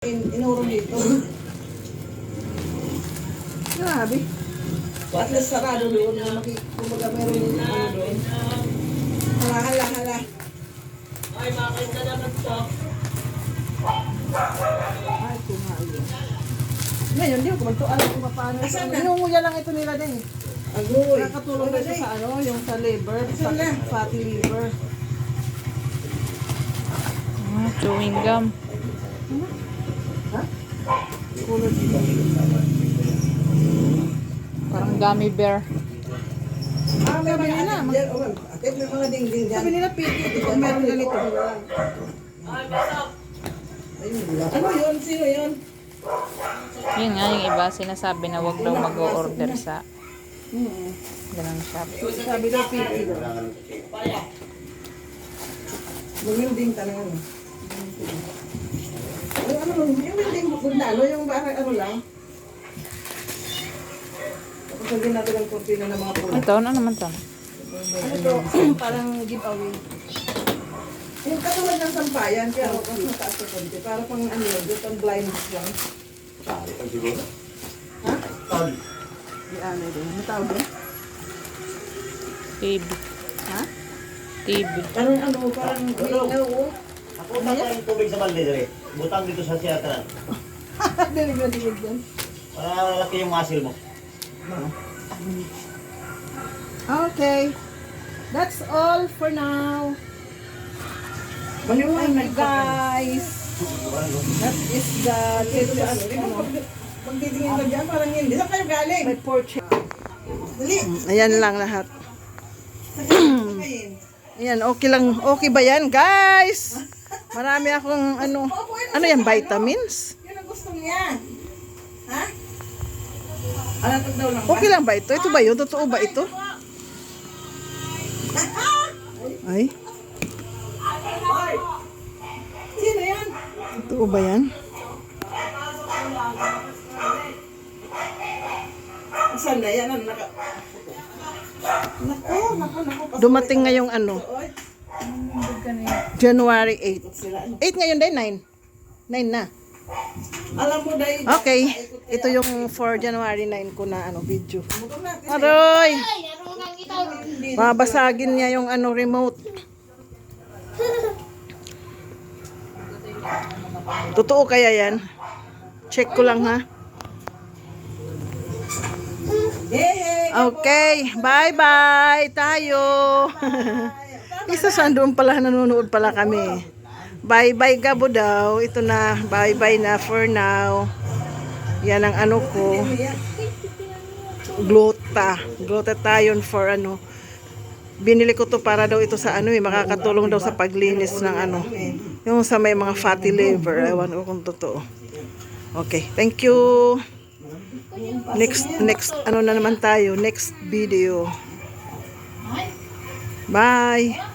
In, inuro dito. Grabe. At least sarado doon na kumbaga meron yung ano doon. Hala, hala, hala. Ay, bakit na naman to? Ay, kumain. Ngayon, di ko magtuan kung paano. Asan na? Inunguya lang ito nila din. Agoy. Nakatulong na siya sa ano, yung sa liver, sa Asan na? fatty liver. Ah, chewing gum. Kulot. Parang gummy bear. Ah, may mga na. Oh, ate, may mga dingding dyan. Sabi nila, piti, kung meron ganito. Ano yun? Sino yun? Yun nga, yung iba sinasabi na wag daw mag-order sa Hmm. ganang shop. Sabi daw, piti daw. Bumilding talaga. no? Yung ano, building bundalo, yung parang ano lang. Tapos lagyan natin ang kurtina ng mga puno. Ito, ano naman to? Ano to? Parang giveaway. Yung katulad ng sampayan, kaya mas mataas sa konti. Para pang ano yun, doon pang blinds lang. Di ano din. Ano tawag din? TV. Ha? TV. Parang ano, parang ilaw, oh. Ako na yung tubig sa balde dire. Butang dito sa siyatan. Dinig na dinig yan. Para lalaki yung muscle mo. Okay. That's all for now. Thank you guys. That is the latest ano, pag pagtitingin dyan, parang hindi. Saan kayo galing? my portrait. Dali. Ayan lang lahat. Kain. Ayan, okay lang. Okay ba yan, guys? Marami akong ano, ano yan, vitamins? Niya. Ha? Alatag daw lang ba? Okay lang ba ito? Ito ba yun? Totoo ba ito? Ay, Sino yan? totoo ba yan? Saan na yan? Ano, naka... Nako, nako, nako. Pas- Dumating ngayong ano, January sila, ano. 8. 8 ngayon din, 9. 9 na. Alam mo dahil... Okay, ito yung for January 9 ko na ano video. Aroy! Mabasagin niya yung ano remote. Totoo kaya yan? Check ko lang ha. Hey, hey. Okay, bye-bye tayo. Isa sa doon pala nanonood pala kami. Bye-bye gabo daw. Ito na, bye-bye na for now. Yan ang ano ko. Glota. Glutathione for ano. Binili ko to para daw ito sa ano eh, makakatulong daw sa paglinis ng ano. Yung sa may mga fatty liver. Ewan ko kung totoo. Okay, thank you. Next, next, ano na naman tayo, next video. Bye!